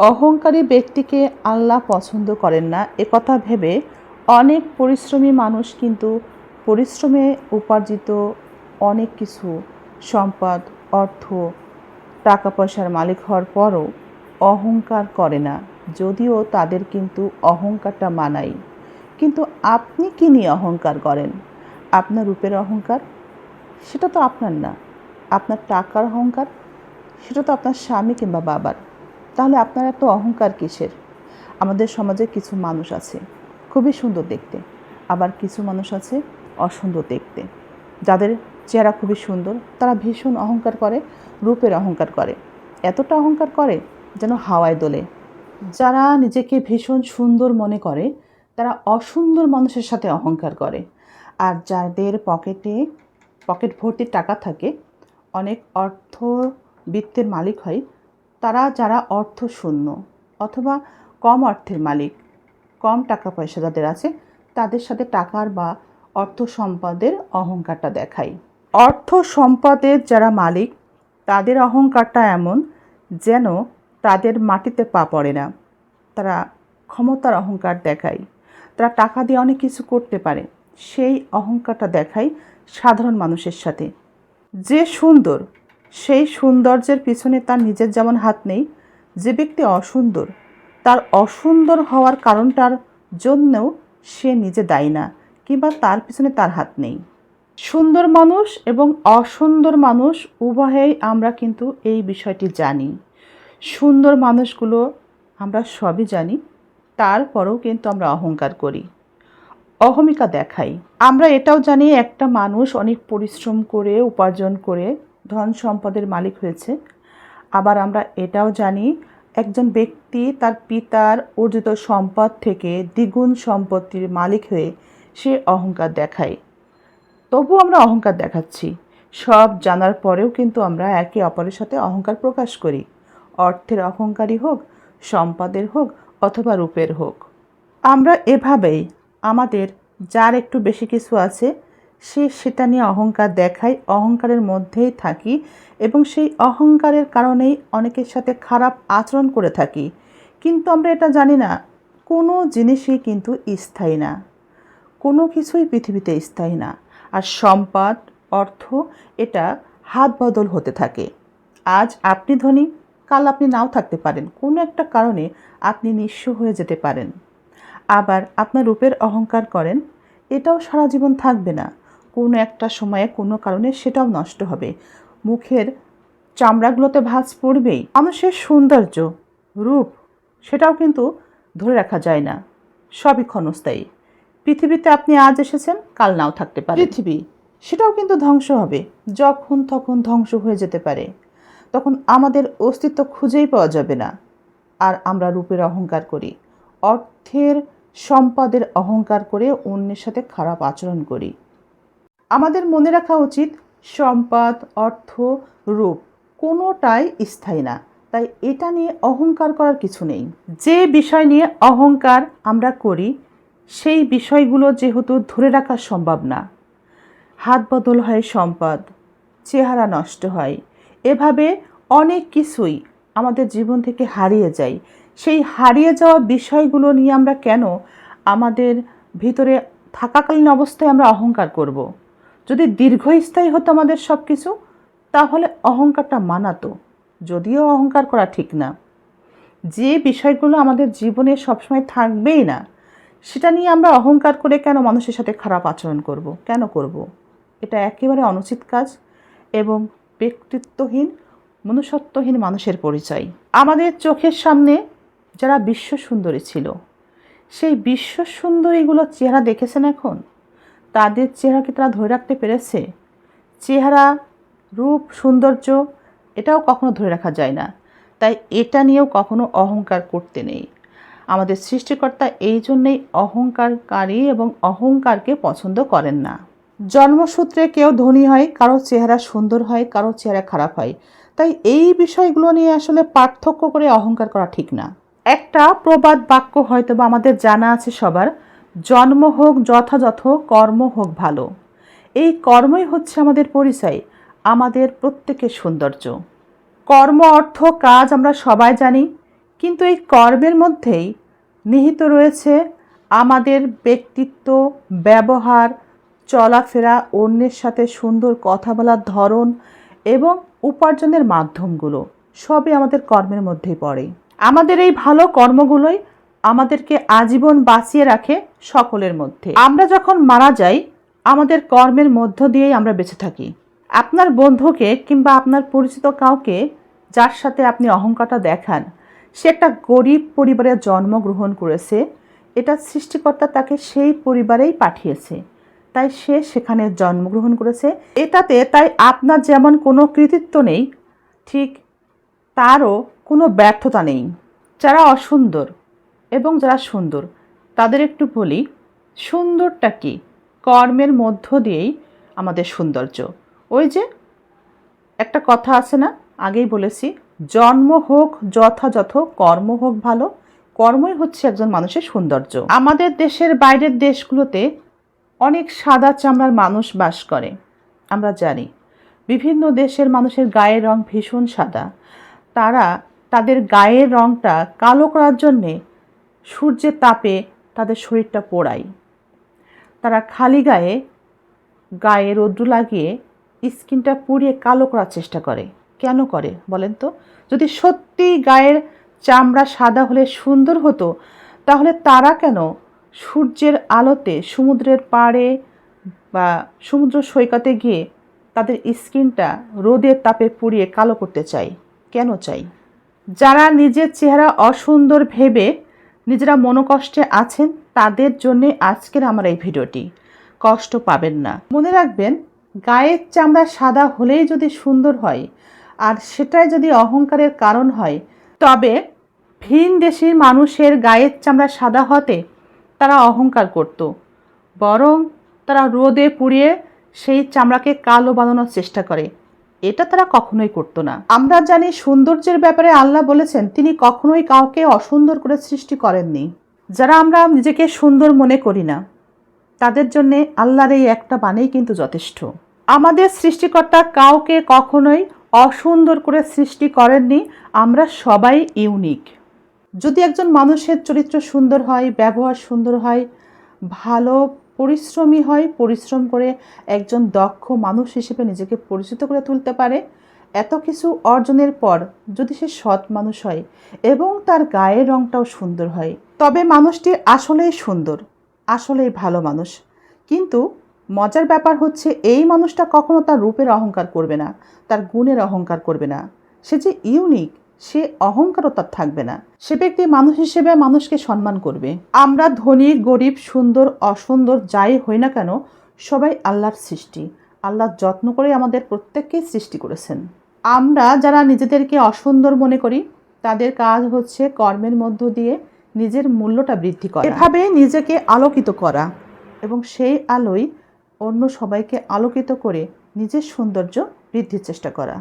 অহংকারী ব্যক্তিকে আল্লাহ পছন্দ করেন না একথা ভেবে অনেক পরিশ্রমী মানুষ কিন্তু পরিশ্রমে উপার্জিত অনেক কিছু, সম্পদ, অর্থ টাকা পয়সার মালিক হওয়ার পরও অহংকার করে না। যদিও তাদের কিন্তু অহংকারটা মানাই কিন্তু আপনি কি নিয়ে অহংকার করেন? আপনার রূপের অহংকার? সেটা তো আপনার না। আপনার টাকার অহংকার? সেটা তো আপনার স্বামী কিংবা বাবার। তাহলে আপনার এত অহংকার কিসের? আমাদের সমাজে কিছু মানুষ আছে, খুবই সুন্দর দেখতে। আবার কিছু মানুষ আছে অসুন্দর দেখতে। যাদের চেহারা খুবই সুন্দর, তারা ভীষণ অহংকার করে, রূপের অহংকার করে। এতটা অহংকার করে যেন হাওয়ায় দোলে। যারা নিজেকে ভীষণ সুন্দর মনে করে, তারা অসুন্দর মানুষের সাথে অহংকার করে। আর যাদের পকেটে, পকেট ভর্তি টাকা থাকে, অনেক অর্থ বৃত্তের মালিক হয় তারা যারা অর্থ শূন্য অথবা কম অর্থের মালিক, কম টাকা পয়সা যাদের আছে, তাদের সাথে টাকার বা অর্থ সম্পদের অহংকারটা দেখায়। অর্থ সম্পদের যারা মালিক, তাদের অহংকারটা এমন যেন তাদের মাটিতে পা পড়ে না। তারা ক্ষমতার অহংকার দেখায়। তারা টাকা দিয়ে অনেক কিছু করতে পারে। সেই অহংকারটা দেখায় সাধারণ মানুষের সাথে। যে সুন্দর সেই সৌন্দর্যের পিছনে তার নিজের যেমন হাত নেই, যে ব্যক্তি অসুন্দর, তার অসুন্দর হওয়ার কারণটার জন্যও সে নিজে দায়ী না, কিংবা তার পিছনে তার হাত নেই। সুন্দর মানুষ এবং অসুন্দর মানুষ উভয়েই আমরা কিন্তু এই বিষয়টি জানি। সুন্দর মানুষগুলো আমরা সবই জানি, তারপরেও কিন্তু আমরা অহংকার করি। অহমিকা দেখাই। আমরা এটাও জানি একটা মানুষ অনেক পরিশ্রম করে, উপার্জন করে ধন সম্পদের মালিক হয়েছে। আবার আমরা এটাও জানি, একজন ব্যক্তি তার পিতার অর্জিত সম্পদ থেকে দ্বিগুণ সম্পত্তির মালিক হয়ে সে অহংকার দেখায়। তবু আমরা অহংকার দেখাচ্ছি। সব জানার পরেও কিন্তু আমরা একে অপরের সাথে অহংকার প্রকাশ করি। অর্থের অহংকারী হোক, সম্পদের হোক, অথবা রূপের হোক। আমরা এভাবেই আমাদের যার একটু বেশি কিছু আছে সে সেটা নিয়ে অহংকার দেখায়, অহংকারের মধ্যেই থাকি এবং সেই অহংকারের কারণেই অনেকের সাথে খারাপ আচরণ করে থাকি। কিন্তু আমরা এটা জানি না, কোনো জিনিসই কিন্তু স্থায়ী না। কোনো কিছুই পৃথিবীতে স্থায়ী না। আর সম্পদ, অর্থ, এটা হাত বদল হতে থাকে। আজ আপনি ধনী, কাল আপনি নাও থাকতে পারেন। কোনো একটা কারণে আপনি নিঃস্ব হয়ে যেতে পারেন। আবার আপনার রূপের অহংকার করেন, এটাও সারা জীবন থাকবে না। কোনো একটা সময়ে কোনো কারণে সেটাও নষ্ট হবে। মুখের চামড়াগুলোতে ভাঁজ পড়বেই। মানুষের সৌন্দর্য, রূপ, সেটাও কিন্তু ধরে রাখা যায় না। সবই ক্ষণস্থায়ী। পৃথিবীতে আপনি আজ এসেছেন, কাল নাও থাকতে পারে পৃথিবী, সেটাও কিন্তু ধ্বংস হবে, যখন তখন ধ্বংস হয়ে যেতে পারে। তখন আমাদের অস্তিত্ব খুঁজেই পাওয়া যাবে না। আর আমরা রূপের অহংকার করি, অর্থের সম্পদের অহংকার করে অন্যের সাথে খারাপ আচরণ করি। আমাদের মনে রাখা উচিত সম্পদ, অর্থ, রূপ কোনোটাই স্থায়ী না। তাই এটা নিয়ে অহংকার করার কিছু নেই। যে বিষয় নিয়ে অহংকার আমরা করি, সেই বিষয়গুলো যেহেতু ধরে রাখা সম্ভব না। হাত বদল হয় সম্পদ, চেহারা নষ্ট হয়। এভাবে অনেক কিছুই আমাদের জীবন থেকে হারিয়ে যায়। সেই হারিয়ে যাওয়া বিষয়গুলো নিয়ে আমরা কেন আমাদের ভিতরে থাকাকালীন অবস্থায় আমরা অহংকার করব। যদি দীর্ঘস্থায়ী হতো আমাদের সব কিছু তাহলে অহংকারটা মানাতো। যদিও অহংকার করা ঠিক না। যে বিষয়গুলো আমাদের জীবনে সবসময় থাকবেই না, সেটা নিয়ে আমরা অহংকার করে কেন মানুষের সাথে খারাপ আচরণ করব? কেন করব? এটা একেবারে অনুচিত কাজ এবং ব্যক্তিত্বহীন, মনুষ্যত্বহীন মানুষের পরিচয়। আমাদের চোখের সামনে যারা বিশ্ব সুন্দরী ছিল, সেই বিশ্ব সুন্দরীগুলোর চেহারা দেখেছেন এখন? তাদের চেহারা কি তারা ধরে রাখতে পেরেছে। চেহারা, রূপ, সৌন্দর্য এটাও কখনো ধরে রাখা যায় না। তাই এটা নিয়েও কখনো অহংকার করতে নেই। আমাদের সৃষ্টিকর্তা এই জন্যেই অহংকারকারী এবং অহংকারকে পছন্দ করেন না। জন্মসূত্রে কেউ ধনী হয়, কারও চেহারা সুন্দর হয়, কারও চেহারা খারাপ হয়। তাই এই বিষয়গুলো নিয়ে আসলে পার্থক্য করে অহংকার করা ঠিক না। একটা প্রবাদ বাক্য হয়তো বা আমাদের জানা আছে সবার জন্ম হোক, যথাযথ, কর্ম হোক, ভালো। এই কর্মই হচ্ছে আমাদের পরিচয়, আমাদের প্রত্যেকের সৌন্দর্য। কর্ম, অর্থ, কাজ আমরা সবাই জানি, কিন্তু এই কর্মের মধ্যেই নিহিত রয়েছে আমাদের ব্যক্তিত্ব, ব্যবহার, চলাফেরা, অন্যের সাথে সুন্দর কথা বলার ধরন এবং উপার্জনের মাধ্যমগুলো সবই আমাদের কর্মের মধ্যেই পড়ে। আমাদের এই ভালো কর্মগুলোই আমাদেরকে আজীবন বাঁচিয়ে রাখে সকলের মধ্যে। আমরা যখন মারা যাই, আমাদের কর্মের মধ্য দিয়েই আমরা বেঁচে থাকি। আপনার বন্ধুকে কিংবা আপনার পরিচিত কাউকে যার সাথে আপনি অহংকারটা দেখান, সে একটা গরিব পরিবারে জন্মগ্রহণ করেছে, এটা সৃষ্টিকর্তা তাকে সেই পরিবারেই পাঠিয়েছে। তাই সে সেখানে জন্মগ্রহণ করেছে। এটাতে তাই আপনার যেমন কোনো কৃতিত্ব নেই, ঠিক তারও কোনো ব্যর্থতা নেই। যারা অসুন্দর এবং যারা সুন্দর, তাদের একটু বলি, সুন্দরটা কি? কর্মের মধ্য দিয়েই আমাদের সৌন্দর্য। ওই যে, একটা কথা আছে না, আগেই বলেছি, জন্ম হোক যথাযথ, কর্ম হোক ভালো, কর্মই হচ্ছে একজন মানুষের সৌন্দর্য। আমাদের দেশের বাইরের দেশগুলোতে অনেক সাদা চামড়ার মানুষ বাস করে, আমরা জানি। বিভিন্ন দেশের মানুষের গায়ের রং ভীষণ সাদা। তারা তাদের গায়ের রংটা কালো করার জন্যে সূর্যের তাপে তাদের শরীরটা পোড়ায়। তারা খালি গায়ে গায়ে রৌদ্র লাগিয়ে স্কিনটা পুড়িয়ে কালো করার চেষ্টা করে। কেন করে বলেন তো? যদি সত্যি গায়ের চামড়া সাদা হলে সুন্দর হতো, তাহলে তারা কেন সূর্যের আলোতে সমুদ্রের পাড়ে বা সমুদ্র সৈকতে গিয়ে তাদের স্কিনটা রোদের তাপে পুড়িয়ে কালো করতে চাই কেন চাই যারা নিজের চেহারা অসুন্দর ভেবে নিজেরা মনোকষ্টে আছেন, তাদের জন্যে আজকের আমার এই ভিডিওটি। কষ্ট পাবেন না। মনে রাখবেন, গায়ের চামড়া সাদা হলেই যদি সুন্দর হয়, আর সেটাই যদি অহংকারের কারণ হয়, তবে ভিন দেশের মানুষের গায়ের চামড়া সাদা হতে তারা অহংকার করত। বরং তারা রোদে পুড়িয়ে সেই চামড়াকে কালো বানানোর চেষ্টা করে। এটা তারা কখনোই করতো না। আমরা জানি সৌন্দর্যের ব্যাপারে আল্লাহ বলেছেন, তিনি কখনোই কাউকে অসুন্দর করে সৃষ্টি করেননি। যারা আমরা নিজেকে সুন্দর মনে করি না, তাদের জন্যে আল্লাহর এই একটা বাণী কিন্তু যথেষ্ট। আমাদের সৃষ্টিকর্তা কাউকে কখনোই অসুন্দর করে সৃষ্টি করেননি, আমরা সবাই ইউনিক। যদি একজন মানুষের চরিত্র সুন্দর হয়, ব্যবহার সুন্দর হয়, ভালো পরিশ্রমী হয়, পরিশ্রম করে একজন দক্ষ মানুষ হিসেবে নিজেকে পরিচিত করে তুলতে পারে। এত কিছু অর্জনের পর যদি সে সৎ মানুষ হয় এবং তার গায়ের রংটাও সুন্দর হয়, তবে মানুষটি আসলেই সুন্দর, আসলেই ভালো মানুষ। কিন্তু মজার ব্যাপার হচ্ছে এই মানুষটা কখনো তার রূপের অহংকার করবে না, তার গুণের অহংকার করবে না। সে যে ইউনিক সে অহংকারও তার থাকবে না। সে ব্যক্তি মানুষ হিসেবে মানুষকে সম্মান করবে। আমরা ধনী, গরিব, সুন্দর, অসুন্দর, যাই হই না কেন, সবাই আল্লাহর সৃষ্টি। আল্লাহ যত্ন করে আমাদের প্রত্যেককেই সৃষ্টি করেছেন। আমরা যারা নিজেদেরকে অসুন্দর মনে করি, তাদের কাজ হচ্ছে কর্মের মধ্য দিয়ে নিজের মূল্যটা বৃদ্ধি করা। এভাবে নিজেকে আলোকিত করা এবং সেই আলোয় অন্য সবাইকে আলোকিত করে নিজের সৌন্দর্য বৃদ্ধির চেষ্টা করা।